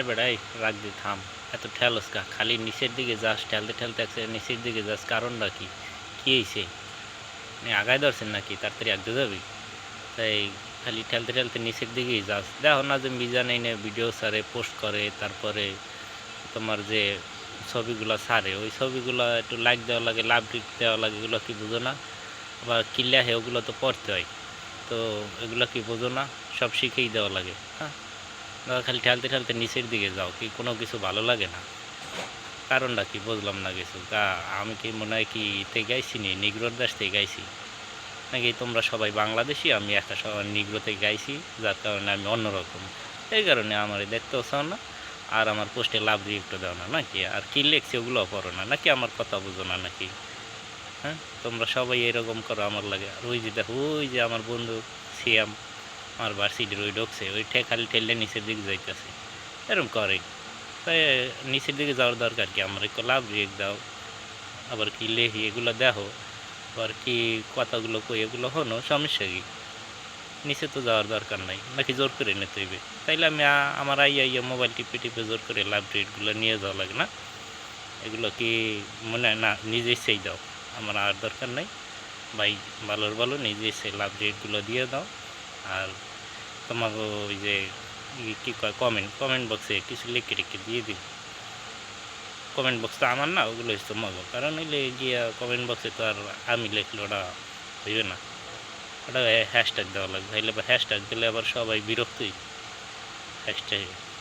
এবারে রাখ দি থাম। এত ঠেলস কা খালি নিচের দিকে যাস, ঠেলতে ঠেলতে একসে নিচের দিকে যাস, কারণটা কি? কি হয়েছে আগায় ধরছেন নাকি? তাড়াতাড়ি আগে যাবি? তাই খালি ঠেলতে ঠেলতে নিচের দিকেই যাস। দেখো না যে মিজান এনে ভিডিও সারে পোস্ট করে, তারপরে তোমার যে ছবিগুলো সারে ওই ছবিগুলো একটু লাইক দেওয়া লাগে, লাভ দেওয়া লাগে, এগুলো কি বুঝো না? আবার কিল্লা হে, ওগুলো তো পড়তে হয়। তো এগুলো কি বোঝো না? সব শিখেই দেওয়া লাগে হ্যাঁ? খালি ঠেলতে ঠেলতে নিচের দিকে যাও, কি কোনো কিছু ভালো লাগে না? কারণটা কি বুঝলাম না কিছু? তা আমি কি মনে হয় কি তে গাইছি নি? নিগ্রোর দেশ থেকে গাইছি। নাকি তোমরা সবাই বাংলাদেশি, আমি একটা সবাই নিগ্রোতে গাইছি, যার কারণে আমি অন্যরকম। এই কারণে আমার দেখতেও চাও না, আর আমার পোস্টে লাভ একটু দাও না, নাকি? আর কি লেখছি ওগুলোও করো না, নাকি আমার কথা বুঝো না, নাকি? হ্যাঁ? তোমরা সবাই এরকম করো আমার লাগে। আর ওই যে দেখো, ওই যে আমার বন্ধু, সিয়াম। আমার ভার্সিটির ওই ঢুকছে ওই ঠে খালি ঠেললে নিচের দিকে যাইতেছে। এরকম করে। তাই নিচের দিকে যাওয়ার দরকার কি? আমার একটু লাভ রিয়েক দাও। আবার কি লেহি, এগুলো দেখো। আবার কি কথাগুলো কই, এগুলো হনো, সমস্যা কি? নিচে তো যাওয়ার দরকার নাই, নাকি জোর করে নিতে হইবে? তাইলে আমি আমার আইয়া আইয়া মোবাইল টিপে টিপে জোর করে লাভ রেটগুলো নিয়ে যাওয়া লাগে না? এগুলো কি মনে হয় না, নিজে সেই দাও। আমার আর দরকার নাই। ভাই, ভালোর ভালো নিজে সেই লাভ রেটগুলো দিয়ে দাও। আর তোমাকে ওই যে কি কয় কমেন্ট কমেন্ট বক্সে কিছু লিখে রেখে দিয়ে দিন কমেন্ট বক্স তো আমার না ওগুলো হচ্ছে মগো কারণ হইলে গিয়া কমেন্ট বক্সে তো আর আমি লিখলে ওটা হইবে না। ওটা হ্যাশট্যাগ দেওয়া লাগবে। আবার হ্যাশট্যাগ দিলে আবার সবাই বিরক্তই। হ্যাশট্যাগ